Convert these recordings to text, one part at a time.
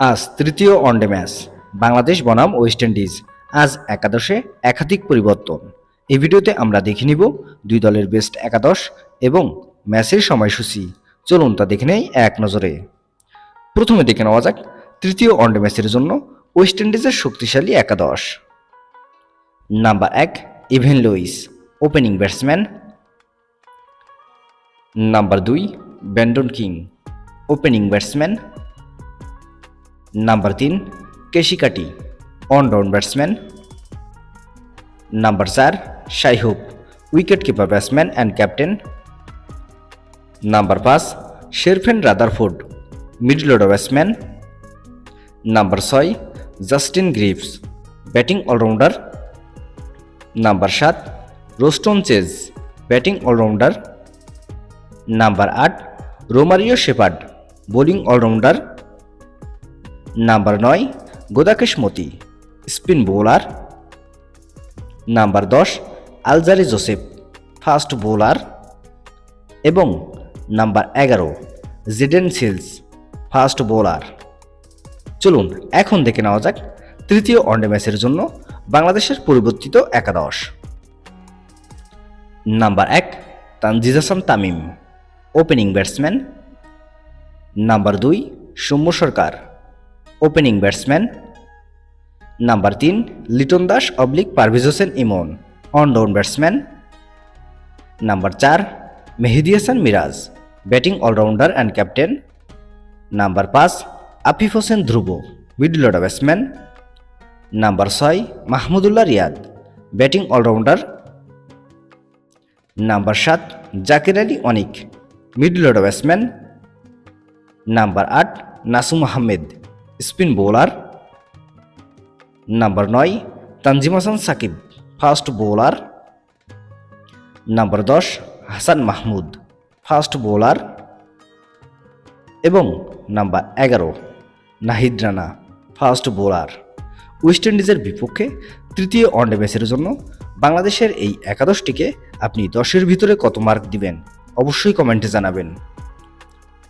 আজ তৃতীয় one day match Bangladesh বনাম ওয়েস্ট ইন্ডিজ আজ একাদশে একাধিক পরিবর্তন। এই ভিডিওতে আমরা দেখে নিব দুই দলের বেস্ট একাদশ এবং ম্যাচের সময়সূচি। চলুন তা দেখে নেই এক নজরে। প্রথমে দেখে নেওয়া যাক তৃতীয় ওয়ানডে ম্যাচের জন্য ওয়েস্ট ইন্ডিজের শক্তিশালী একাদশ। নাম্বার এক Evin Lewis opening batsman number দুই Brandon King opening batsman number তিন, Keacy Carty one down batsman number চার Shai Hope wicket keeper batsman and captain number পাঁচ, Sherfane Rutherford middle order batsman number ছয়, Justin Greaves batting all rounder number সাত, Roston Chase batting all rounder number আট, Romario Shepherd bowling all rounder number নয়, Gudakesh Motie, spin bowler. Number দশ, Alzarri Joseph, fast bowler. এবং number এগারো, Jayden seals, fast bowler. চলুন, এখন দেখে নেওয়া যাক তৃতীয় ওয়ানডে ম্যাচের জন্য বাংলাদেশের পরিবর্তিত একাদশ। নাম্বার এক Tanzid Hasan Tamim opening batsman number দুই, Soumya Sarkar. Opening batsman number তিন Litton Das oblique Parvez Hossain Emon one down batsman number চার Mehedi Hasan Miraz batting all rounder and captain number পাঁচ Afif Hossain Dhruba middle order batsman number ছয় Mahmudullah Riyad batting all rounder number সাত Jaker Ali Anik middle order batsman number আট Nasum Ahmed spin bowler. Number নয়, Tanzim Hasan Sakib, fast bowler. Number দশ, Hasan Mahmud, fast bowler. এবং number এগারো, Nahid Rana, fast bowler. West ইন্ডিজের বিপক্ষে তৃতীয় one day ম্যাচের জন্য বাংলাদেশের এই একাদশটিকে আপনি দশের ভিতরে কত মার্ক দিবেন? অবশ্যই কমেন্টে জানাবেন।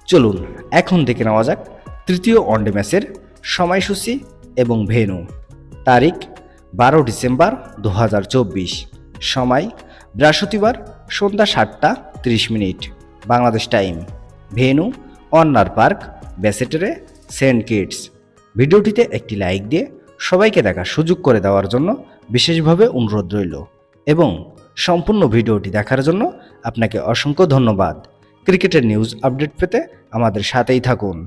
চলুন, এখন দেখে নেওয়া যাক তৃতীয় ওয়ানডে ম্যাচের সময়সূচি এবং ভেন্যু। তারিখ বারো ডিসেম্বর দু হাজার চব্বিশ। সময় বৃহস্পতিবার সন্ধ্যা সাতটা তিরিশ minute. Bangladesh time. Venue Warner Park, Basseterre Saint Kitts. ভিডিওটিতে একটি লাইক দিয়ে সবাইকে দেখার সুযোগ করে দেওয়ার জন্য বিশেষভাবে অনুরোধ রইল এবং সম্পূর্ণ ভিডিওটি দেখার জন্য আপনাকে অসংখ্য ধন্যবাদ। ক্রিকেটের নিউজ আপডেট পেতে আমাদের সাথেই থাকুন।